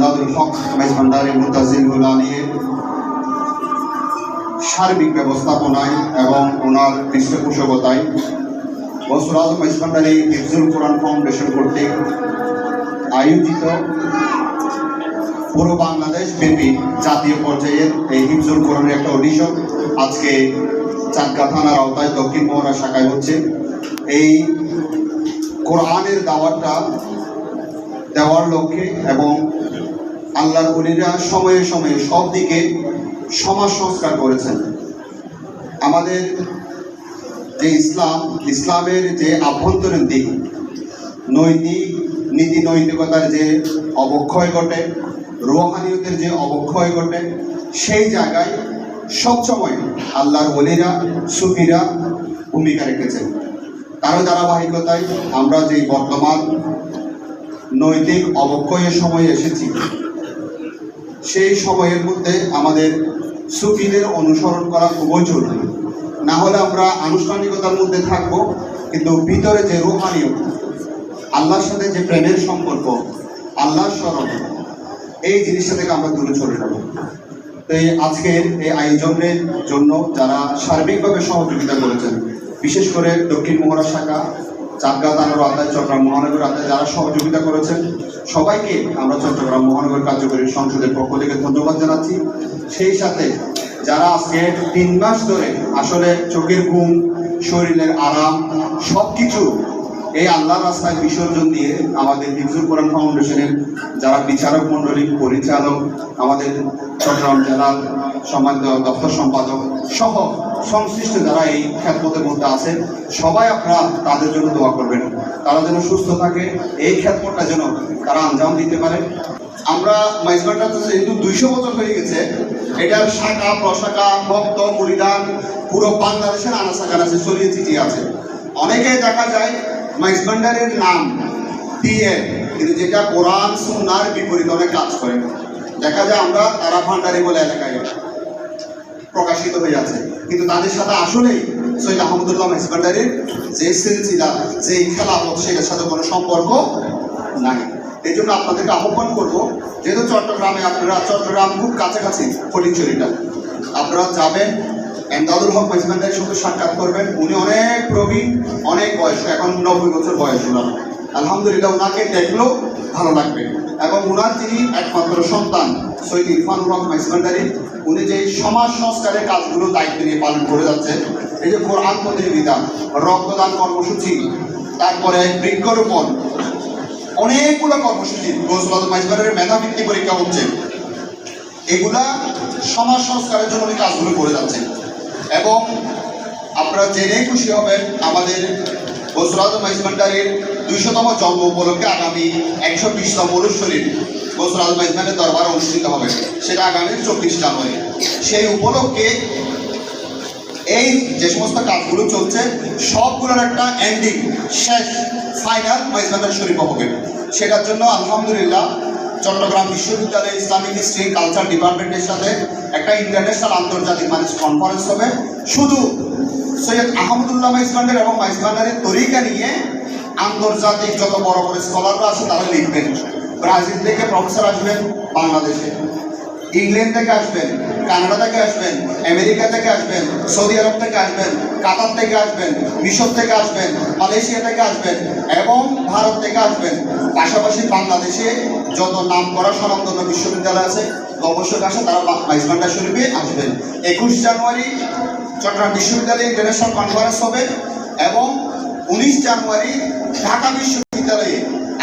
এমদাদুল হক মুতাজিল আলীর সার্বিক ব্যবস্থাপনায় এবং ওনার পৃষ্ঠপোষকতায় বসুর আজম মেজভান্ডারি হিফজুল কোরআন ফাউন্ডেশন কর্তৃক আয়োজিত পুরো বাংলাদেশ ব্যাপী জাতীয় পর্যায়ের এই হিফজুল কোরআনের একটা অডিশন আজকে চাঁদগা থানার আওতায় দক্ষিণ মোহনা শাখায় হচ্ছে। এই কোরআনের দাওয়াতটা দেওয়ার লক্ষ্যে এবং আল্লাহর উলিরা সময়ে সময়ে সব দিকে সমাজ সংস্কার করেছেন। আমাদের যে ইসলাম, ইসলামের যে আভ্যন্তরীণ দিক, নৈতিক, নীতি নৈতিকতার যে অবক্ষয় ঘটে, রুহানিয়তের যে অবক্ষয় ঘটে, সেই জায়গায় সবসময় আল্লাহর ওলিরা, সুফিরা ভূমিকা রেখেছেন। তারও ধারাবাহিকতায় আমরা যে বর্তমান নৈতিক অবক্ষয়ের সময়ে এসেছি সেই সময়ের মধ্যে আমাদের সুফিদের অনুসরণ করা খুবই জরুরি। না হলে আমরা আনুষ্ঠানিকতার মধ্যে থাকব, কিন্তু ভিতরে যে রুহানিয়ত আল্লাহর সাথে যে প্রেমের সম্পর্ক, আল্লাহর স্মরণ, এই জিনিসটা থেকে আমরা দূরে চলে যাব। তো এই আজকের এই আয়োজনের জন্য যারা সার্বিকভাবে সহযোগিতা করেছেন, বিশেষ করে দক্ষিণ মোহরা শাখা চাঁদগা থানার আদায় চট্টগ্রাম মহানগর আদায় যারা সহযোগিতা করেছেন, সবাইকে আমরা চট্টগ্রাম মহানগর কার্যকরী সংসদের পক্ষ থেকে ধন্যবাদ জানাচ্ছি। সেই সাথে যারা আজকে তিন মাস ধরে আসলে চোখের ঘুম, শরীরের আরাম সব কিছু এই আল্লাহ রাস্তায় বিসর্জন দিয়ে আমাদের হিফজুল কোরআন ফাউন্ডেশনের যারা বিচারক মণ্ডলী, পরিচালক, আমাদের চট্টগ্রাম জেলার সম্মানিত দপ্তর সম্পাদক সহ সংশ্লিষ্ট যারা এই খ্যাতমতের মধ্যে আছেন, সবাই আপনারা তাদের জন্য দোয়া করবেন। তারা যেন সুস্থ থাকে, এই খ্যাতমতটা যেন তারা আঞ্জাম দিতে পারে। আমরা মাইজবানটা যেহেতু দুইশো বছর হয়ে গেছে, এটার শাখা, প্রশাখা, ভক্ত পরিধান পুরো বাংলাদেশের আনাচা কানাচে ছড়িয়ে ছিটিয়ে আছে। অনেকে দেখা যায় মাইজবান্ডারের নাম দিয়ে, কিন্তু যেটা কোরআন, সুন্নার বিপরীত অনেক কাজ করে। দেখা যায় আমরা তারা ভান্ডারি বলে এলাকায়। প্রকাশিত হয়ে আছে। কিন্তু তাদের সাথে আসলেই সৈয়দ আহমদুল্লাহ মাইজবান্ডারির যে সিলসিলা, যে খেলা খেলাফত সেটার সাথে কোনো সম্পর্ক নাই। এই জন্য আপনাদেরকে আহ্বান করব, যেহেতু চট্টগ্রামে আপনারা, চট্টগ্রাম খুব কাছাকাছি ফটিকচুরিটা আপনারা যাবেন, এমদাদুল হক মেজবান্ডারের সঙ্গে সাক্ষাৎ করবেন। উনি অনেক প্রবীণ, অনেক বয়স এখন নব্বই বছর বয়স ওনার। আলহামদুলিল্লাহ ওনাকে দেখলেও ভালো লাগবে। এবং ওনার যিনি একমাত্র সন্তান, সৈয়দ ইরফান হক মেজবান্ডারি উনি যে সমাজ সংস্কারের কাজগুলো দায়িত্ব নিয়ে পালন করে যাচ্ছে, এই যে কোরআন প্রতিযোগিতা, রক্তদান কর্মসূচি, তারপরে বৃক্ষরোপণ, অনেকগুলো কর্মসূচি গৌসবাদ মাইজবারের মেধাবৃত্তি পরীক্ষা হচ্ছে। এগুলা সমাজ সংস্কারের জন্য উনি কাজগুলো করে যাচ্ছেন। এবং আপনারা জেনে খুশি হবেন, আমাদের বসরাজ মাইজমান্ডারের দুইশতম জন্ম উপলক্ষে আগামী একশো বিশতম শরীর বসরাজ মাইজমানের দরবার অনুষ্ঠিত হবে। সেটা আগামী চব্বিশ জানুয়ারি। সেই উপলক্ষে এই যে সমস্ত কাজগুলো চলছে, সবগুলোর একটা এন্ডিং শেষ ফাইনাল মাইজবান্ডার শরীফ হবে সেটার জন্য আলহামদুলিল্লাহ চট্টগ্রাম বিশ্ববিদ্যালয় ইসলামিক হিস্ট্রি কালচার ডিপার্টমেন্টের সাথে একটা ইন্টারন্যাশনাল আন্তর্জাতিক মানুষ কনফারেন্স হবে। শুধু সৈয়দ আহমদুল্লাহ মাইজবান্ডার এবং মাইজবান্ডারের তরিকা নিয়ে আন্তর্জাতিক যত বড় বড় স্কলাররা আছে তারা লিখবেন। ব্রাজিল থেকে প্রফেসর আসবেন, বাংলাদেশে। ইংল্যান্ড থেকে আসবেন, কানাডা থেকে আসবেন, আমেরিকা থেকে আসবেন, সৌদি আরব থেকে আসবেন, কাতার থেকে আসবেন, মিশর থেকে আসবেন, মালয়েশিয়া থেকে আসবেন এবং ভারত থেকে আসবেন। পাশাপাশি বাংলাদেশে যত নাম করা স্বনামধন্য বিশ্ববিদ্যালয় আছে, গবেষক আসে তারা বাইশ মাইজবান্ডা শরীফে আসবেন। একুশ জানুয়ারি চট্টগ্রাম বিশ্ববিদ্যালয়ে ইন্টারন্যাশনাল কনফারেন্স হবে এবং উনিশ জানুয়ারি ঢাকা বিশ্ববিদ্যালয়ে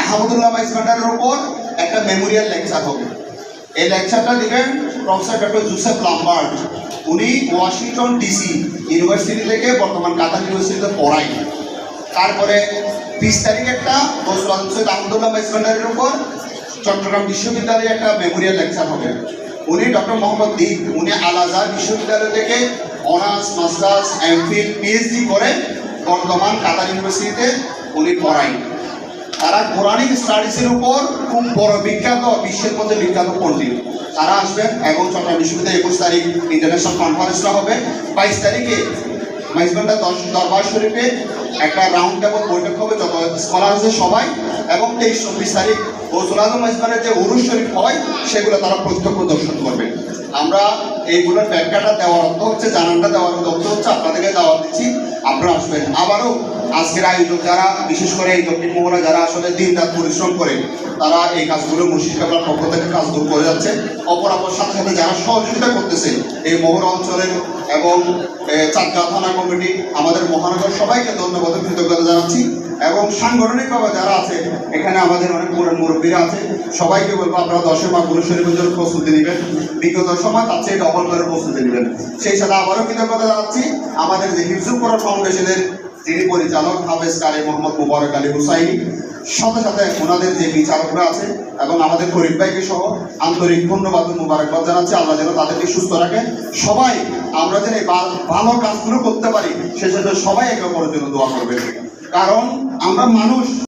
আহমদুল্লাহ মাইজবান্ডারের উপর একটা মেমোরিয়াল লেকচার হবে। এই লেকচারটা দিবেন প্রফেসর ডক্টর জুসেফ লাম্বার্ট। উনি ওয়াশিংটন ডিসি ইউনিভার্সিটি থেকে বর্তমান কাতার ইউনিভার্সিটিতে পড়াই তারপরে বিশ তারিখ একটা সৈয়দ আহমদুল্লাহ মাইসমান্ডারের উপর চট্টগ্রাম বিশ্ববিদ্যালয়ে একটা মেমোরিয়াল লেকচার হবে। উনি ডক্টর মোহাম্মদ দীপ, উনি আল আজহার বিশ্ববিদ্যালয় থেকে অনার্স, মাস্টার্স এমফিল পিএইচডি করে বর্তমান কাতার ইউনিভার্সিটিতে উনি পড়াই তারা কোরআনিক স্টাডিজের উপর খুব বড় বিখ্যাত বিশ্বের মধ্যে বিখ্যাত পণ্ডিত। তারা আসবেন এবং চট্টগ্রাম বিশ্ববিদ্যালয় একুশ তারিখ ইন্টারন্যাশনাল কনফারেন্সটা হবে। বাইশ তারিখে মাইজবান্ডা দশ দরবার শরীফে একটা রাউন্ড টেবল বৈঠক হবে, যত স্কলার আছে সবাই। এবং তেইশ চব্বিশ তারিখ ও আজম ইসমানের যে উরুস শরীফ হয়, সেগুলো তারা প্রত্যক্ষ দর্শন করবেন। আমরা এইগুলোর ব্যাখ্যাটা দেওয়ার অর্থ হচ্ছে, জানানটা দেওয়ার অর্থ হচ্ছে, আপনাদেরকে দাওয়াত দিচ্ছি, আপনারা আসবেন। আবারও আজকের আয়োজক যারা, বিশেষ করে এই দক্ষিণ মোহনা যারা আসলে দিন রাত পরিশ্রম করে, তারা এই কাজগুলো মুর্শিদ কাবলার পক্ষ থেকে কাজগুলো করে যাচ্ছে। অপর অপর সাথে সাথে যারা সহযোগিতা করতেছে, এই মোহর অঞ্চলের এবং চাকদা থানা কমিটি, আমাদের মহানগর সবাইকে ধন্যবাদ কৃতজ্ঞতা জানাচ্ছি। এবং সাংগঠনিকভাবে যারা আছে, এখানে আমাদের অনেক মুরব্বীরা আছে, সবাইকে বলব আপনারা দশে মা গুরু শরীফের জন্য প্রস্তুতি নেবেন। বিগত সময় তার চেয়ে ডবল করে প্রস্তুতি নেবেন। সেই সাথে আবারও কৃতজ্ঞতা জানাচ্ছি, আমাদের যে হিফজুল ফাউন্ডেশনের যিনি পরিচালক, হাফেজ কালী মোহাম্মদ মুবারক আলী হুসাইনি, সাথে সাথে ওনাদের যে বিচারকরা আছে এবং আমাদের ফরিদ ভাইকে সহ আন্তরিক ধন্যবাদ মুবারকবাদ জানাচ্ছি। আল্লাহ যেন তাদেরকে সুস্থ রাখেন। সবাই, আমরা যেন এই ভালো কাজগুলো করতে পারি সেজন্য সবাই একে অপরের জন্য দোয়া করবেন। কারণ আমরা মানুষ।